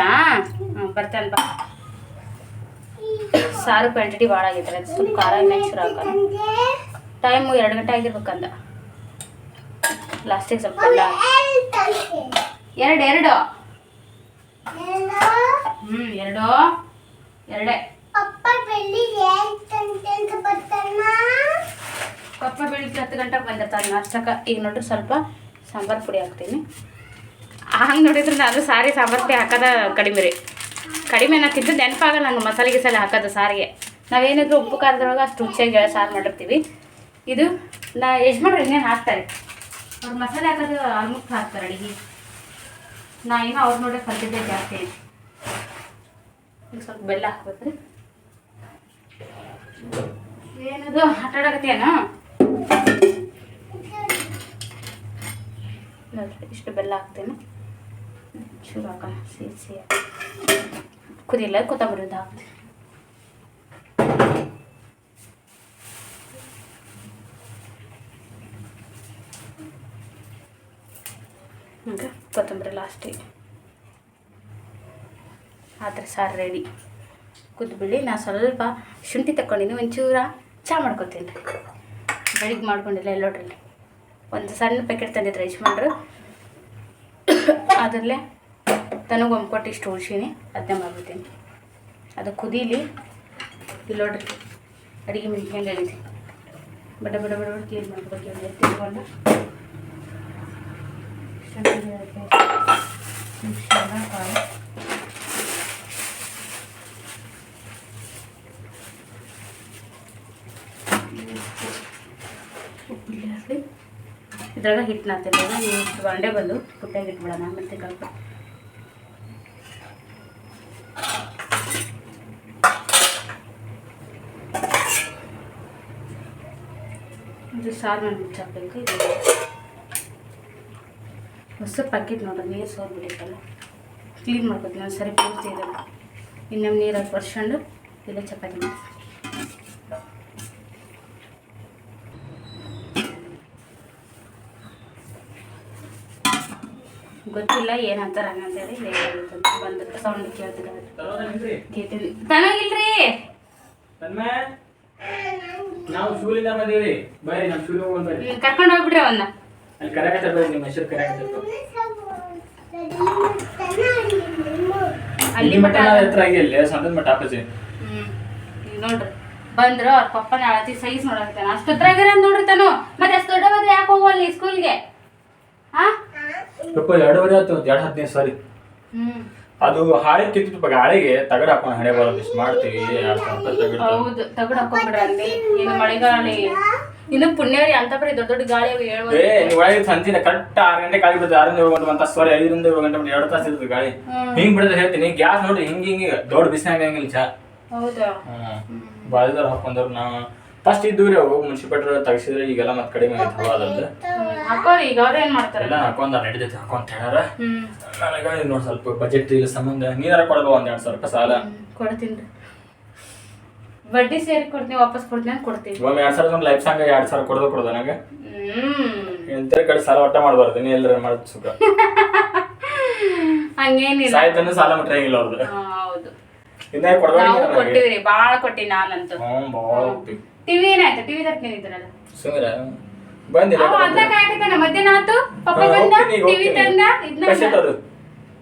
ಬರ್ತಾನೆ ಬಾ. ಸಾರು ಕ್ವಾಂಟಿಟಿ ಭಾಳ ಆಗೈತೆ ಸ್ವಲ್ಪ ಖಾರ ಮೆಣಸರು ಹಾಕೋಣ. ಟೈಮು ಎರಡು ಗಂಟೆ ಆಗಿರ್ಬೇಕಂದ. ಲಾಸ್ಟಿಗೆ ಸ್ವಲ್ಪ ಎರಡು ಎರಡು. ಹ್ಞೂ ಎರಡು. ಎರಡೇ. ಪಪ್ಪ ಬೆಳಿಗ್ಗೆ ಏನ್ ತಂದೆ ಅಂತ ಬರ್ತಾನ ಪಪ್ಪ ಬೆಳಿಗ್ಗೆ ಹತ್ತು ಗಂಟೆಗೆ ಬಂದಿರ್ತಾರೆ ನಾಷ್ಟಕ್ಕೆ ಈಗ ನೋಡ್ರಿ ಸ್ವಲ್ಪ ಸಾಂಬಾರು ಪುಡಿ ಹಾಕ್ತೀನಿ. ಹಂಗೆ ನೋಡಿದ್ರೆ ನಾನು ಸಾರಿ ಸಾಂಬಾರು ಪುಡಿ ಹಾಕೋದ ಕಡಿಮೆ ರೀ. ಕಡಿಮೆ ಅನ್ನೋಕ್ಕಿಂತ ನೆನಪಾಗಲ್ಲ ನಂಗೆ ಮಸಾಲೆ ಗಿಸಾಲೆ ಹಾಕೋದು ಸಾರಿಗೆ. ನಾವೇನಿದ್ರು ಉಪ್ಪು ಖಾರದೊಳಗೆ ಅಷ್ಟು ರುಚಿಯಾಗಿ ಸಾರು ಮಾಡಿರ್ತೀವಿ. ಇದು ನಾ ಯಜಮಾನ್ರು ಇನ್ನೇನು ಹಾಕ್ತಾರೆ? ಅವ್ರು ಮಸಾಲೆ ಹಾಕೋದು ಆಲ್ಮೋಸ್ಟ್ ಹಾಕ್ತಾರೆ ಅಡುಗೆ. ನಾ ಏನೋ ಅವ್ರು ನೋಡಿ ಕಲ್ತಿದ್ದೆ ಜಾಸ್ತಿ ಐತಿ. ಈಗ ಸ್ವಲ್ಪ ಬೆಲ್ಲ ಹಾಕ್ಬೇಕ್ರಿ. ಏನದು? ಆಟ ಆಡಕತ್ತೇನು ನೋಡ್ರಿ ಇಷ್ಟು ಬೆಲ್ಲ ಹಾಕ್ತೀನಿ. ಶುರು ಹಾಕೋಣ ಸಿಹಿ ಸಿಹಿ. ಕುದಿಲ್ಲ ಕೊತ್ತಂಬರಿ ಹಾಕ್ತೀನಿ ಹಂಗೆ ಕೊತ್ತಂಬರಿ ಲಾಸ್ಟಿಗೆ ಆದ್ರೆ ಸಾರು ರೆಡಿ ಕುದ್ಬಿಡಿ, ನಾ ಸ್ವಲ್ಪ ಶುಂಠಿ ತಗೊಂಡಿನಿ ಒಂಚೂರ ಚಹಾ ಮಾಡ್ಕೊತೀನಿ. ಬೆಳಿಗ್ಗೆ ಮಾಡ್ಕೊಂಡಿಲ್ಲ ಎಲ್ಲೋಡ್ರಲ್ಲಿ ಒಂದು ಸಣ್ಣ ಪ್ಯಾಕೆಟ್ ತಂದಿದ್ರು ಯಜಮಾನ್ರು. ಅದರಲ್ಲೇ ತನಗೆ ಒಂದು ಕೊಟ್ಟು ಇಷ್ಟು ಉಳ್ಸೀನಿ, ಅದನ್ನೇ ಮಾಡ್ಬಿಡ್ತೀನಿ. ಅದು ಕುದೀಲಿ ಇಲ್ಲೋಡ್ರಿ ಅಡುಗೆ ಹೆಂಗೆ ಹೇಳಿದ್ದೀನಿ ಬಡ ಬಡ ಬಡ ಬಡ ಕ್ಲೀನ್ ಮಾಡ್ಕೊಳ್ತೀನಿ ಇವ್ನ ಎತ್ತಿಟ್ಕೊಂಡು ಶುಂಠಿ ಬೆಳ್ಳುಳ್ಳಿ paste, ಮಿಕ್ಸಿಗೆ ಕಾಳು ಉಪ್ಪಿಲ್ಲ ಇದ್ರಾಗ ಹಿಟ್ಟು ನಾತಿಲ್ಲ ಇಷ್ಟು ಬಾಂಡೆ ಬಂದು ಪುಟ್ಟಾಗಿ ಇಟ್ಬಿಡೋಣ ಮತ್ತೆ ಕಲ್ಪ ಇದು ಸಾರು ನಾನು ಮುಚ್ಚಾಕ್ಬೇಕು ಇದು ಹೊಸ ಪ್ಯಾಕೆಟ್ ನೋಡ್ರಿ ನೀರು ಸೋರ್ಬಿಟ್ಟಿತ್ತಲ್ಲ ಕ್ಲೀನ್ ಮಾಡ್ಕೊತೀನಿ ಒಂದು ಸರಿ ಪೂರ್ತಿ ಇದೆ. ಇನ್ನೊಮ್ಮೆ ನೀರು ಹಾಕಿ ಬರ್ಸ್ಕೊಂಡು ಇಲ್ಲ ಚಪಾತಿ ಮಾಡಿ ಗೊತ್ತಿಲ್ಲ ಏನಂತಾರ ಹಂಗಂತೇಳಿ ಬಂದ ಸೌಂಡ್ ಕೇಳ್ತಿದ್ದಾರೆ ಕೇಳ್ತೀನಿ. ತನಗಿಲ್ರಿ ನಾವು ಶೂಲಿಂದ ಬಂದೀವಿ ನಮ್ಮ ಬರ್ರಿ ಕರ್ಕೊಂಡು ಹೋಗ್ಬಿಡ್ರಿ ಅವನ್ನ. ಅಲ್ಲಿ ಕರೆಕ್ಟ್ ಅದ ನಿಮ್ಮ ಹೆಸರು ಕರೆಕತ್ತಾರ ಅಲ್ಲಿ ಮಠ ಹತ್ರ ಹತ್ರ ಆಗಿಲ್ಲ ಸಂತದ ಮಠ ಅಪ್ಪಾಜಿ. ನೋಡ್ರಿ. ಬಂದ್ರು ಅವ್ರ ಪಪ್ಪನ ಅಳತಿ ಸೈಜ್ ನೋಡಕ್ತಾನ ಅಷ್ಟೊತ್ರಾಗಿರ ನೋಡ್ರಿ ತಾನು. ಮತ್ತೆ ಅಷ್ಟು ದೊಡ್ಡ ಬಂದ್ರೆ ಯಾಕೆ ಅಲ್ಲಿ ಸ್ಕೂಲ್ಗೆ ಹಾ ಯಪ್ಪ ಎರಡೂವರೆ ಆಯ್ತು ಒಂದು ಎರಡು ಹದಿನೈದು ಸಾರಿ. ಅದು ಹಾಳೆ ಕಿತ್ತು ಗಾಳಿಗೆ ತಗಡ ಹಾಕೊಂಡು ಹಣೆ ಬರೋದು ಇಷ್ಟು ಮಾಡ್ತೀವಿ ಹೌದು ತಗಡ ಹಾಕೊಂಡ್ಬಿಡ್ರಿ ಅಲ್ಲಿ. ಏನು ಮಳೆಗಾಳಿ ಇನ್ನು ಪುಣ್ಯರಿ ಅಂತ ಬರೀ ದೊಡ್ಡ ದೊಡ್ಡ ಗಾಳಿ ಏಳು ಏ ನೀವು ಒಳಗೆ ಸಂಜಿನ ಕರೆಕ್ಟ್ ಆರು ಗಂಟೆ ಗಾಳಿ ಬಿಡುತ್ತೆ ಆರಿಂದ ಏಳು ಗಂಟೆ ತಾಸು ಸಾರಿ ಐದರಿಂದ ಏಳು ಗಂಟೆ ಬಿಟ್ಟು ಎರಡು ತಾಸು ಇರ್ತದೆ ಗಾಳಿ. ಹಿಂಗೆ ಬಿಡಿದ್ರೆ ಹೇಳ್ತೀನಿ. ಗ್ಯಾಸ್ ನೋಡ್ರಿ ಹಿಂಗೆ ಹಿಂಗೆ ದೊಡ್ಡ ಬಿಸಿನಾಗ ಹಂಗಿಲ್ಲ ಚಾ. ಹೌದಾ? ಬಾಳಿದವ್ರು ಹಾಕೊಂಡವ್ರು ನಾವು ಫಸ್ಟ್ ಇದ್ದವ್ರಿ ಅವು ಮುನ್ಸಿಪಾಲ್ಟಿ ತೆಗಿಸಿದ್ರೆ ಈಗೆಲ್ಲ ಮತ್ತೆ ಕಡಿಮೆ ಆಯ್ತು ಅದ್ರದ್ದು. ಹಾಕೋರಿ ಈಗ ಅವ್ರು ಏನು ಮಾಡ್ತಾರೆ? ಎಲ್ಲ ಹಾಕೊಂಡ ನಡೀತೈತೆ ಹಾಕೊಂತ ಹ್ಮ್. ನನಗೆ ನೋಡಿ ಸ್ವಲ್ಪ ಬಜೆಟ್ ಇಲ್ಲ ಸಂಬಂಧ. ನೀನಾರ ಕೊಡಲ್ವ ಒಂದ್ ಎರಡು ಸಾವಿರ ರೂಪಾಯಿ ಸಾಲ. ಕೊಡ್ತೀನಿ ಬಡ್ಡಿ ಸೇರಿ ಕೊಡ್ತೀನಿ ವಾಪಸ್ ಕೊಡ್ತೀನಿ ಅಂತ ಕೊಡ್ತೀನಿ ಒಮ್ಮೆ ಎರಡ್ ಸಾವಿರದ ಒಂದು ಲೈಫ್ ಸಾಂಗ್ ಎರಡ್ ಸಾವಿರ ಕೊಡೋದು ಕೊಡೋದು ನನಗೆ ಹ್ಮ್. ಎಂತ ಕಡೆ ಸಾಲ ಒಟ್ಟ ಮಾಡಬಾರ್ದು ನೀ ಎಲ್ಲರ ಮಾಡೋದು ಸುಖ? ಹಂಗೇನಿಲ್ಲ. ಸಾಯ್ತನ ಸಾಲ ಮುಟ್ರಂಗಿಲ್ಲ ಅವ್ರದ್ದು ಹಾ, ಹೌದು. ಇನ್ನ ನಾವು ಕೊಡ್ಬೇಕು ಕೊಟ್ಟಿವ್ರಿ ಬಾಳ ಕೊಟ್ಟಿ ನಾನಂತೂ. ಹ್ಞೂ ಭಾಳ ಕೊಟ್ಟಿ ಟಿವಿ ಏನಾಯ್ತು? ಟಿವಿ ತರ್ತೀನಿ ಇದ್ರಲ್ಲ? ಸುಮಿರ ಬಂದಿಲ್ಲ ಅವ ಅದ್ನ ಕಾಯ್ತಾನ ಮಧ್ಯಾಹ್ನ ಆತು ಪಪ್ಪ ಬಂದ ಟಿವಿ. ತಂದ? ಇದನ್ನ ಕಸೆಟ್ ತರು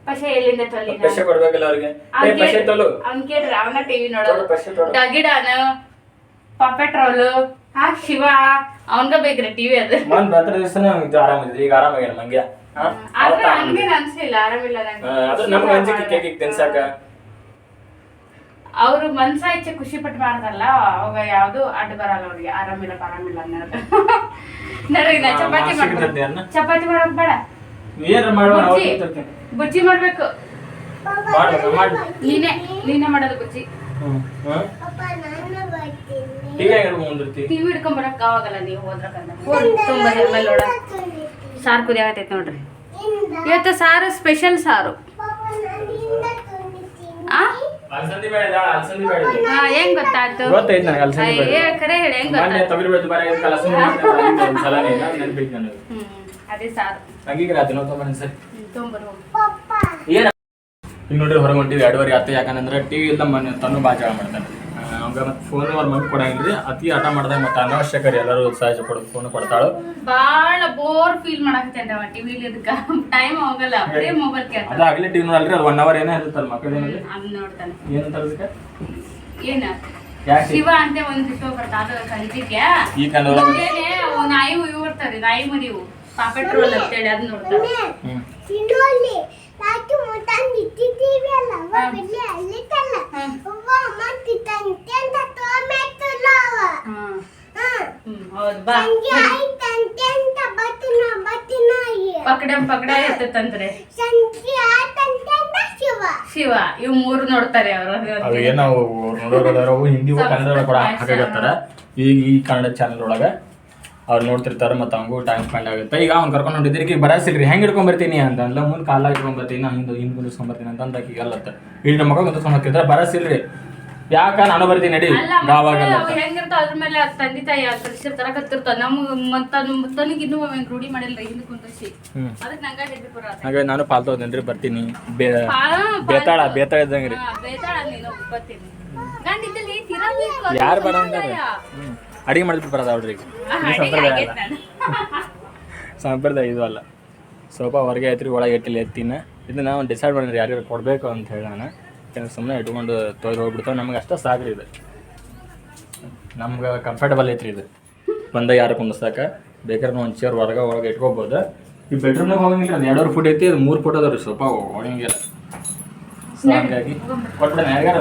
ಪಶೆ ಎಲ್ಲಿಂದ ತೊಲಿ ಪೈಸೆ ಕೊಡ್ಬೇಕಲ್ಲ ಅವ್ರಿಗೆ? ಏ ಪೈಸೆ ತೊಲು ಅವ್ನ್ ಕೇಳ್ರಿ ಅವನ ಟಿವಿ ನೋಡೋದು ಹಾ ಶಿವ ಅವನ್ಗ ಬೇಕ್ರಿ ಟಿವಿ ಅದು. ದಿವಸನೇ ಇದು ಆರಾಮಿದ್ರಿ ಈಗ ಆರಾಮಾಗ್ಯಾನ ಮಂಗ್ಯ? ಹಾ? ಆದ್ರೆ ಅವತ್ತ ಆರಾಮಿದ್ರಿ. ಹಂಗೇನ್ ಅನ್ಸಿಲ್ಲ ಆರಾಮಿಲ್ಲ ಹಾ, ಅದು ನಮ್ಗೆ ಅಂಜಿಕೆ ಕೇಕ್ ಈಗ ತಿನ್ಸಾಕ. ಅವ್ರು ಮನ್ಸ ಇಚ್ಛೆ ಖುಷಿ ಪಟ್ಟು ಮಾಡ್ತಾರಲ್ಲ ಅವಾಗ ಯಾವ್ದು ಅಡ್ಡ ಬರಲ್ಲ ಅವ್ರಿಗೆ. ಆರಾಮಿಲ್ಲ ಆರಾಮಿಲ್ಲ ಅನ್ನೋದು. ಚಪಾತಿ ಮಾಡ್ಬೇಡ ಮಾಡ್ಬೇಕು ಚಪಾತಿ ಮಾಡೋಕ್ ಬೇಡ. ಏನ್ರ ಬುಜ್ಜಿ. ತರ್ತೀನಿ ಬುಜ್ಜಿ ಮಾಡ್ಬೇಕು. ಮಾಡ್ಬೇಕು ಮಾಡಿ. ನೀನೇ ನೀನೇ ಮಾಡೋದು ಬುಜ್ಜಿ. ಹ್ಮ್ ನಾನು ಟಿವಿ ಹೆಂಗ್ ಟಿವಿ ಹಿಡ್ಕೊಂಡ್ ಬರಕ್ ಆವಾಗಲ್ಲ ನೀವು ಹೋದ್ರಕಂದ ತುಂಬಾ ನೋಡ. ಸಾರು ಕುದಿಯಾಗತೈತಿ ನೋಡ್ರಿ. ಇವತ್ತು ಸಾರು ಸ್ಪೆಷಲ್ ಸಾರು. ನಾನು ಆ? ಅಲ್ಸಂದಿ ಬೇಡ ಅಲ್ಸಂದಿ ಬೇಡ ಹಾ, ಹೆಂಗ್ ಗೊತ್ತಾಯ್ತು? ಗೊತ್ತೈತ್ ನನಗೆ ಅಲ್ಸಂದಿ ಬೇಡ ಏ, ಖರೆ ಹೇಳಿ ಹೆಂಗ್ ಮೊನ್ನೆ ಗೊತ್ತಾಯ್ತು? ಅಲಸಂದಿ ಒಂದ್ಸಲನೇ ನನಗೆ ಹ್ಮ್. ಅದೇ ಸಾರು. ಹಂಗೀಗ ರಾತ್ರಿ ನಾವು ತೊಗೊಂಬಂದ್ ಸರಿ. ತೊಂಬರು ಪಪ್ಪ ಏನ? ಈಗ ನೋಡ್ರಿ ಹೊರಗೆ ಹೊಂಟಿವಿ ಎರಡುವರೆ ಆತ. ಯಾಕಂದ್ರೆ ಟಿವಿ ಇಲ್ಲ ಮನೆ ತನ್ನು ಬಾಜಾಳ ಮಾಡ್ತಾನೆ ಹಂಗ ಮತ್ತೆ ಫೋನ್ ಅವ್ರ ಮಮ್ಮಿ ಕೊಡಂಗಿಲ್ರಿ. ಅತಿ ಆಟ ಮಾಡ್ದಾಗ ಮತ್ತೆ ಅನಾವಶ್ಯಕ ರೀ ಎಲ್ಲರೂ ಸಹಜ ಕೊಡ ಫೋನ್ ಕೊಡ್ತಾಳು. ಬಾಳ ಬೋರ್ ಫೀಲ್ ಮಾಡಕ್ಕೆ ಅವ ಟಿವಿ ಟೈಮ್ ಹೋಗಲ್ಲ ಬರೀ ಮೊಬೈಲ್ ಅದು ಕೇಳ್ತಾನೆ ಟಿವಿ ನೋಡಲ್ರಿ ಅದು ಒನ್ ಅವರ್ ಏನೋ ಇರುತ್ತಲ್ಲ ಮಕ್ಕಳು ಏನಿದೆ ಅದ್ ನೋಡ್ತಾನೆ. ಏನಂತ ಏನ? ಶಿವ ಅಂತ ಒಂದು ಶೋ ಬರ್ತಾ ಅದು ನಾಯಿ ಇವು ಇರ್ತಾರೆ ನಾಯಿ ಮರಿವು ಪಾಪೆಟ್ ರೋಲ್ ಅಂತೇಳಿ ಅದ್ ನೋಡ್ತಾರೆ ಪಕಡ ಪಕಡ ಶಿವ. ಇವ್ ಮೂರು ನೋಡ್ತಾರೆ ಅವರು. ಅವು ಏನೋ ನೋಡೋರು ಹಿಂದಿ ಕನ್ನಡ ಹಾಕಾಗತ್ತಾರ ಈಗ ಈ ಕನ್ನಡ ಚಾನೆಲ್ ಒಳಗ ಅವ್ರು ನೋಡ್ತಿರ್ತಾರೆ ಮತ್ತು ಅವಂಗೂ ಟೈಮ್ ಸ್ಪೆಂಡ್ ಆಗುತ್ತೆ. ಈಗ ಅವ್ನು ಕರ್ಕೊಂಡು ಹೊಂಟಿದ್ರಿ ಈಗ ಬರಾಸಿಲ್ರಿ ಹೆಂಗೆ ಇಟ್ಕೊಂಬರ್ತೀನಿ ಅಂತ ಅಂದ್ಲ ಮುಂದೆ ಕಾಲ ಇಟ್ಕೊಂಬರ್ತೀನಿ ನಾ ಹಿಂದೆ ಹಿಂದೆ ಮುಂದಿಸ್ಕೊಂಬರ್ತೀನಿ ಅಂತ ಅಂದ್ರೆ ಈಗ ಅಲ್ಲತ್ತ. ಇಲ್ಲಿ ನಮ್ಮ ಮಗ ಕುಂದಿಸ್ಕೊಂಡ್ ಹೋಗ್ತಿದ್ರೆ ಬರಾಸಿಲ್ರಿ ಯಾಕ ನಾನು ಬರ್ತೀನಿ ನಡಿ ಗಾವಾಗಲ್ಲ ಹೆಂಗಿರ್ತಾವ ಅದ್ರ ಮೇಲೆ ತಂದೆ ತಾಯಿ ಕಲಿಸಿರ್ತಾರ ಕತ್ತಿರ್ತಾವ ನಮ್ಗೆ ತನಗೆ ಇನ್ನೂ ರೂಢಿ ಮಾಡಿಲ್ರಿ ಹಿಂದೆ ಕುಂದಿಸಿ. ಅದಕ್ಕೆ ನಂಗೆ ಹೆದ್ರಿ ಬರ ಹಾಗೆ ನಾನು ಪಾಲ್ತು ಹೋದೇನ್ರಿ ಬರ್ತೀನಿ. ಬೇತಾಳ ಬೇತಾಳ ಇದ್ದಂಗೆ ರೀ ಬೇತಾಳ ನೀನು ಬರ್ತೀನಿ. ಗಂಡ ಇದ್ದಲ್ಲಿ ತಿರಬೇಕು ಯಾರು ಬರಂಗ ಅಡಿಗೆ ಮಾಡಿದ್ರು ಬರೋದು ಅವ್ರಿಗೆ ಸಂಪ್ರದಾಯ ಅಲ್ಲ. ಸಂಪ್ರದಾಯ ಇದು ಅಲ್ಲ. ಸ್ವಲ್ಪ ಹೊರಗೆ ಐತ್ರಿ ಒಳಗೆ ಇಟ್ಟಿಲ್ಲ ಎತ್ತಿನ. ಇದನ್ನ ನಾವು ಡಿಸೈಡ್ ಮಾಡಿದ್ರೆ ಯಾರ್ಯಾರು ಕೊಡಬೇಕು ಅಂತ ಹೇಳಿ ನಾನು. ಯಾಕಂದ್ರೆ ಸುಮ್ಮನೆ ಇಟ್ಕೊಂಡು ತೊಯ್ದು ಹೋಗ್ಬಿಡ್ತಾವೆ. ನಮ್ಗೆ ಅಷ್ಟೇ ಸಾಕ್ರಿ ಇದು. ನಮ್ಗೆ ಕಂಫರ್ಟಬಲ್ ಐತ್ರಿ ಇದು. ಬಂದ ಯಾರು ಕುಂದಿಸ್ತಾಕ ಬೇಕಾದ್ರೆ ನಾವು ಒಂದು ಚೇರ್ ಹೊರಗೆ ಒಳಗೆ ಇಟ್ಕೋಬೋದು. ಈ ಬೆಡ್ರೂಮ್ನಾಗ ಹೋಗಂಗಿಲ್ಲ. ಅದು ಎರಡೂವರೆ ಫುಟ್ ಐತಿ ಅದು ಮೂರು ಫುಟ್ ಅದಾವ ರೀ ಸ್ವಲ್ಪ ಹೋಗಂಗಿಲ್ಲ ಸೊ ಹಂಗಾಗಿ ಕೊಟ್ಬಿಡೋಣ. ಯಾರ್ಯಾರ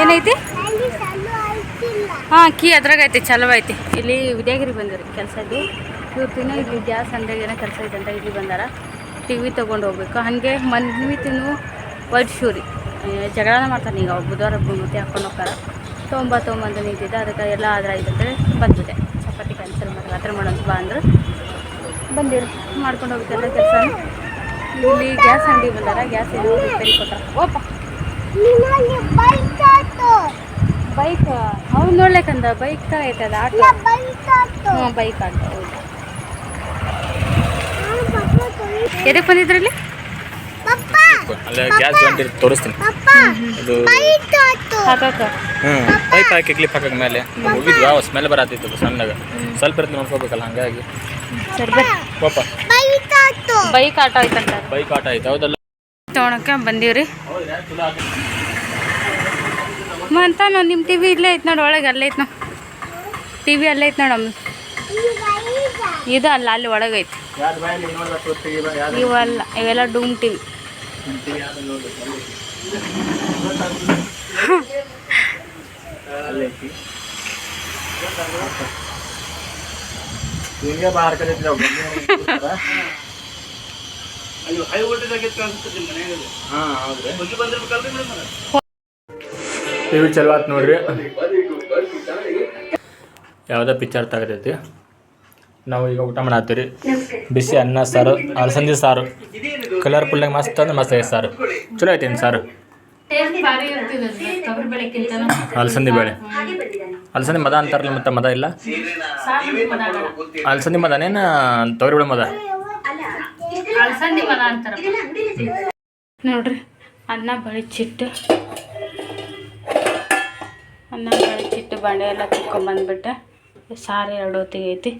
ಏನೈತಿ? ಹಾಂ ಕೀ ಅದ್ರಾಗ ಐತಿ ಚಲೋ ಐತಿ. ಇಲ್ಲಿ ವಿದ್ಯಾಗಿರಿ ಬಂದಿರಿ ಕೆಲಸ ಇದೆ. ಇವ್ರು ಇಲ್ಲಿ ಗ್ಯಾಸ್ ಅಂದಾಗ ಏನೋ ಕೆಲಸ ಐತೆ ಅಂತ ಇಲ್ಲಿ ಬಂದಾರ. ಟಿ ವಿ ತೊಗೊಂಡು ಹೋಗ್ಬೇಕು. ಹಾಗೆ ಮನ್ವಿ ತಿನ್ನು ವೈಟ್ ಶೂರಿ. ಜಗಳನ ಮಾಡ್ತಾನೆ ಈಗ ಬುಧವಾರ ಮತ್ತೆ ಹಾಕೊಂಡು ಹೋಗ್ತಾರ. ತೊಂಬ ತೊಗೊಂಬಂದು ನಿಂತಿದ್ದೆ ಅದಕ್ಕೆ ಎಲ್ಲ ಆದ್ರ ಅಂತೇಳಿ ಬಂದಿದೆ. ಚಪಾತಿ ಕ್ಯಾನ್ಸಲ್ ಮಾಡಿ ಹತ್ರ ಮಾಡೋದು ಬಾ ಅಂದ್ರೆ. ಬಂದಿರು. ಮಾಡ್ಕೊಂಡು ಹೋಗ್ತಾರೆ ಕೆಲಸ ಇಲ್ಲಿ ಗ್ಯಾಸ್ ಅಂಗಡಿ ಬಂದಾರ ಗ್ಯಾಸ್ ಏನು ರಿಪೇರಿ ಕೊಟ್ಟಾರ ಓಪ ಬೈಕ್ ಆತು ಬೈಕ್ ಅವ್ನು ನೋಡ್ಲಿಕ್ಕಂದ ಬೈಕ್ ತರ ಐತೆ ಅದು ಆಟೋ? ಹ್ಞೂ ಬೈಕ್ ಆಟೋ ಎದಕ್ಕೆ ಬಂದಿದ್ರಲ್ಲಿ? ಅಲ್ಲೇ ಗ್ಯಾಸ್ ಬಂದಿರ್ ತೋರಿಸ್ತೀನಿ. ಹಾಕಾಕ ಹ್ಞೂ ಪೈಪ್ ಹಾಕಿ ಕ್ಲಿಪ್ ಹಾಕಕ್ಕೆ ಮೇಲೆ. ಹೋಗಿದ್ವಿ ಯಾವ ಸ್ಮೆಲ್ ಬರತ್ತಿತ್ತು ಸಣ್ಣಗೆ ಸ್ವಲ್ಪ ಇರ್ತೀನಿ ನೋಡ್ಕೋಬೇಕಲ್ಲ ಹಂಗಾಗಿ. ಪಾಪ ಬೈಕ್ ಆಟ ಬೈಕ್ ಆಟೋ ಐತಂತ ಬೈಕ್ ಆಟ ಆಯ್ತು ಹೌದಲ್ಲ? ತೊಗೊಳಕ್ಕೆ ಬಂದೀವ್ರಿ. ಮಂತ ನಾವು ನಿಮ್ಮ ಟಿ ವಿ ಇಲ್ಲೇ ಐತೆ ನೋಡಿ, ಒಳಗೆ ಅಲ್ಲೇ ಐತೆ ನಾವು ಟಿ ವಿ ಅಲ್ಲೇ ಐತೆ ನೋಡಮ್ಮ ಇದು ಅಲ್ಲ, ಅಲ್ಲಿ ಒಳಗೆ ಐತೆ. ಇವಲ್ಲ, ಇವೆಲ್ಲ ಡೂಮ್ ಟಿ ವಿ ಹಿಂಗೆ ಟಿವಿ ಚಲೋ ಆತ್ ನೋಡ್ರಿ. ಯಾವುದೋ ಪಿಕ್ಚರ್ ತೆಗೆದೈತಿ ನಾವು ಈಗ ಊಟ ಮಾಡತ್ತೀವಿ ಬಿಸಿ ಅನ್ನ ಸಾರು ಅಲಸಂದಿ ಸಾರು. ಕಲರ್ಫುಲ್ಲಾಗ ಮಸ್ತ್ ಅಂದ್ರೆ ಮಸ್ತ್ ಐತೆ ಸಾರು. ಚಲೋ ಐತೇನು ಸಾರು? ಅಲಸಂದಿ ಬೇಳೆ. ಅಲಸಂದಿ ಮದ ಅಂತಾರಲ್ಲ ಮತ್ತೆ ಮದ ಇಲ್ಲ? ಅಲಸಂದಿ ಮದನೇನು ತೊಗರಿಬೇಳೆ ಮದ? ನೋಡ್ರಿ ಅನ್ನ ಬಳಿಚಿಟ್ಟು ಅನ್ನ ಬಳಿಚಿಟ್ಟು ಬಾಂಡೆ ಎಲ್ಲ ತಿಕ್ಕೊಂಬಂದ್ಬಿಟ್ಟೆ ಸಾರು ಎರಡು ಹೊತ್ತಿಗೆ ಐತಿ.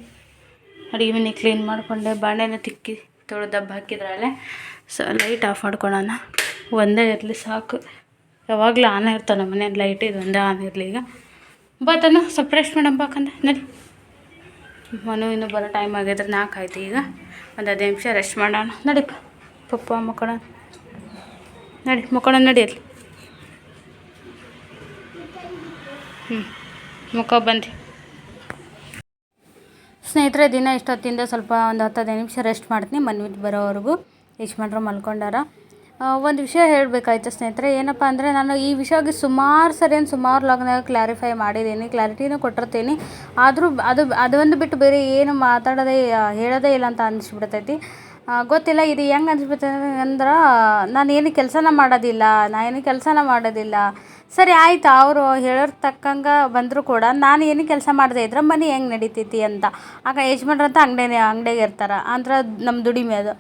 ಅಡುಗೆ ಮನೆ ಕ್ಲೀನ್ ಮಾಡಿಕೊಂಡೆ. ಬಾಂಡೆನ ತಿಕ್ಕಿ ತೊಳೆದು ದಬ್ಬ ಹಾಕಿದ್ರಲ್ಲೇ ಸೊ ಲೈಟ್ ಆಫ್ ಮಾಡ್ಕೊಳೋಣ. ಒಂದೇ ಇರಲಿ ಸಾಕು. ಯಾವಾಗಲೂ ಆನ್ ಇರ್ತಾವೆ ನಮ್ಮ ಮನೇಲಿ ಲೈಟ್ ಇದು ಒಂದೇ ಆನ್ ಇರಲಿ ಈಗ. ಬತ್ತನ ಸ್ವಲ್ಪ ರೆಸ್ಟ್ ಮಾಡಂಬಾಕಂದ ನಡಿ. ಮನು ಇನ್ನೂ ಬರೋ ಟೈಮ್ ಆಗಿದ್ರೆ ನಾಲ್ಕು ಆಯ್ತು ಈಗ. ಒಂದು ಹದಿನೈದು ನಿಮಿಷ ರೆಸ್ಟ್ ಮಾಡೋಣ. ನಡಿಪ್ಪ ಪಪ್ಪ, ಮಕ್ಕಳ. ನಡಿ, ಮಕ್ಕಳ ನಡಿಯಲ್ಲಿ ಹ್ಞೂ ಮುಖ ಬಂದು ಸ್ನೇಹಿತರೆ, ದಿನ ಇಷ್ಟೊತ್ತಿಂದ ಸ್ವಲ್ಪ ಒಂದು ಹತ್ತು ಹದಿನೈದು ನಿಮಿಷ ರೆಸ್ಟ್ ಮಾಡ್ತೀನಿ. ಮನ್ವಿದ್ ಬರೋವರೆಗೂ. ಯಜಮಾನ್ರು ಮಲ್ಕೊಂಡಾರ. ಒಂದು ವಿಷಯ ಹೇಳಬೇಕಾಯ್ತು ಸ್ನೇಹಿತರೆ, ಏನಪ್ಪ ಅಂದರೆ ನಾನು ಈ ವಿಷಯವಾಗಿ ಸುಮಾರು ಸರಿ ಸುಮಾರು ಲಾಗ್ನಾಗ ಕ್ಲಾರಿಫೈ ಮಾಡಿದ್ದೀನಿ ಕ್ಲಾರಿಟಿನೂ ಕೊಟ್ಟಿರ್ತೀನಿ. ಆದರೂ ಅದು, ಅದೊಂದು ಬಿಟ್ಟು ಬೇರೆ ಏನು ಮಾತಾಡೋದೇ ಹೇಳೋದೇ ಇಲ್ಲ ಅಂತ ಅನಿಸ್ಬಿಡ್ತೈತಿ. ಗೊತ್ತಿಲ್ಲ, ಇದು ಹೆಂಗೆ ಅನಿಸ್ಬಿಡ್ತೈತೆ ಅಂದ್ರೆ, ನಾನು ಏನು ಕೆಲಸನ ಮಾಡೋದಿಲ್ಲ, ನಾ ಏನು ಕೆಲಸನ ಮಾಡೋದಿಲ್ಲ. ಸರಿ, ಆಯ್ತು, ಅವರು ಹೇಳೋರು ತಕ್ಕಂಗೆ ಬಂದರೂ ಕೂಡ ನಾನು ಏನು ಕೆಲಸ ಮಾಡದೇ ಇದ್ರೆ ಮನೆ ಹೆಂಗೆ ನಡೀತೈತಿ ಅಂತ. ಆಗ ಯಜಮಾನ್ರಂತ ಅಂಗಡಿನೇ ಅಂಗಡಿಗೆ ಇರ್ತಾರೆ. ಅಂದ್ರೆ ನಮ್ಮ ದುಡಿಮೆ ಅದು.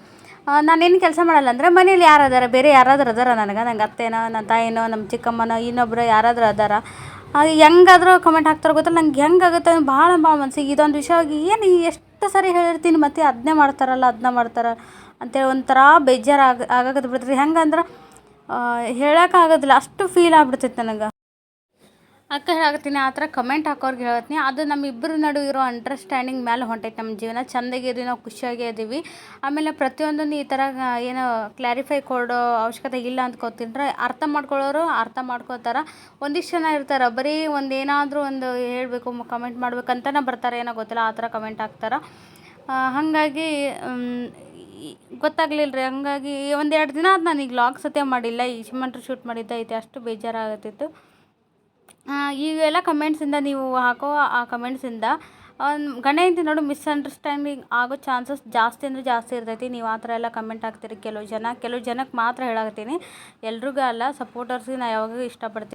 ನಾನೇನು ಕೆಲಸ ಮಾಡಲ್ಲ ಅಂದರೆ ಮನೇಲಿ ಯಾರು ಅದಾರ ಬೇರೆ ಯಾರಾದರೂ ಅದಾರ ನನಗೆ, ನಂಗೆ ಅತ್ತೇನೋ ನನ್ನ ತಾಯಿನೋ ನಮ್ಮ ಚಿಕ್ಕಮ್ಮನೋ, ಇನ್ನೊಬ್ರು ಯಾರಾದರೂ ಅದಾರ. ಹೆಂಗಾದರೂ ಕಮೆಂಟ್ ಹಾಕ್ತಾರೋ ಗೊತ್ತಿಲ್ಲ ನಂಗೆ ಹೆಂಗಾಗುತ್ತೆ ಭಾಳ ಭಾಳ ಮನಸ್ಸಿಗೆ ಇದೊಂದು ವಿಷಯವಾಗಿ ಏನು ಎಷ್ಟು ಸರಿ ಹೇಳಿರ್ತೀನಿ ಮತ್ತೆ ಅದನ್ನೇ ಮಾಡ್ತಾರಲ್ಲ ಅದನ್ನ ಮಾಡ್ತಾರೆ ಅಂತೇಳಿ ಒಂಥರ ಬೇಜಾರು ಆಗ ಆಗಾಕತ್ ಬಿಡ್ತೈತಿ ಹೆಂಗಂದ್ರೆ ಹೇಳೋಕ್ಕಾಗೋದಿಲ್ಲ ಅಷ್ಟು ಫೀಲ್ ಆಗ್ಬಿಡ್ತೈತೆ ನನಗೆ. ಅಕ್ಕ ಹೇಳಕತ್ತೀನಿ, ಆ ಥರ ಕಮೆಂಟ್ ಹಾಕೋರ್ಗೆ ಹೇಳತ್ತೀನಿ ಅದು ನಮ್ಮಿಬ್ಬರ ನಡುವೆ ಇರೋ ಅಂಡರ್ಸ್ಟ್ಯಾಂಡಿಂಗ್ ಮೇಲೆ ಹೊಂಟೈತೆ ನಮ್ಮ ಜೀವನ. ಚೆಂದಾಗಿ ಇದ್ದೀವಿ ನಾವು ಖುಷಿಯಾಗಿ ಇದೀವಿ. ಆಮೇಲೆ ಪ್ರತಿಯೊಂದನ್ನು ಈ ಥರ ಏನು ಕ್ಲಾರಿಫೈ ಕೊಡೋ ಅವಶ್ಯಕತೆ ಇಲ್ಲ ಅಂದ್ಕೋತಿದ್ರೆ ಅರ್ಥ ಮಾಡ್ಕೊಳ್ಳೋರು ಅರ್ಥ ಮಾಡ್ಕೋತಾರೆ. ಒಂದಿಷ್ಟು ಜನ ಇರ್ತಾರೆ, ಬರೀ ಒಂದು ಏನಾದರೂ ಒಂದು ಹೇಳಬೇಕು ಕಮೆಂಟ್ ಮಾಡ್ಬೇಕಂತನೇ ಬರ್ತಾರೆ. ಏನೋ ಗೊತ್ತಿಲ್ಲ, ಆ ಥರ ಕಮೆಂಟ್ ಹಾಕ್ತಾರೆ. ಹಾಗಾಗಿ ಗೊತ್ತಾಗ್ಲಿಲ್ಲ ರೀ ಹಂಗಾಗಿ ಒಂದು ಎರಡು ದಿನ ಅದು ನಾನು ಈಗ ಲಾಗ್ ಸತ್ಯ ಮಾಡಿಲ್ಲ, ಈ ಶೂಟ್ ಮಾಡಿದ್ದೈತೆ ಅಷ್ಟು ಬೇಜಾರಾಗತ್ತಿತ್ತು. ಆ, ಈಗೆಲ್ಲ ಕಮೆಂಟ್ಸಿಂದ ನೀವು ಹಾಕೋ ಆ ಕಮೆಂಟ್ಸಿಂದ ಗಂಡ ನೋಡು ಮಿಸ್ಅಂಡರ್ಸ್ಟ್ಯಾಂಡಿಂಗ್ ಆಗೋ ಚಾನ್ಸಸ್ ಜಾಸ್ತಿ ಅಂದರೆ ಜಾಸ್ತಿ ಇರ್ತೈತಿ. ನೀವು ಆ ಥರ ಎಲ್ಲ ಕಮೆಂಟ್ ಹಾಕ್ತೀರಿ. ಕೆಲವು ಜನ ಕೆಲವು ಜನಕ್ಕೆ ಮಾತ್ರ ಹೇಳಕತ್ತೀನಿ. ಎಲ್ರಿಗೂ ಅಲ್ಲ ಸಪೋರ್ಟರ್ಸಿಗೆ ನಾ ಯಾವಾಗಲೂ ಇಷ್ಟಪಡ್ತೀನಿ.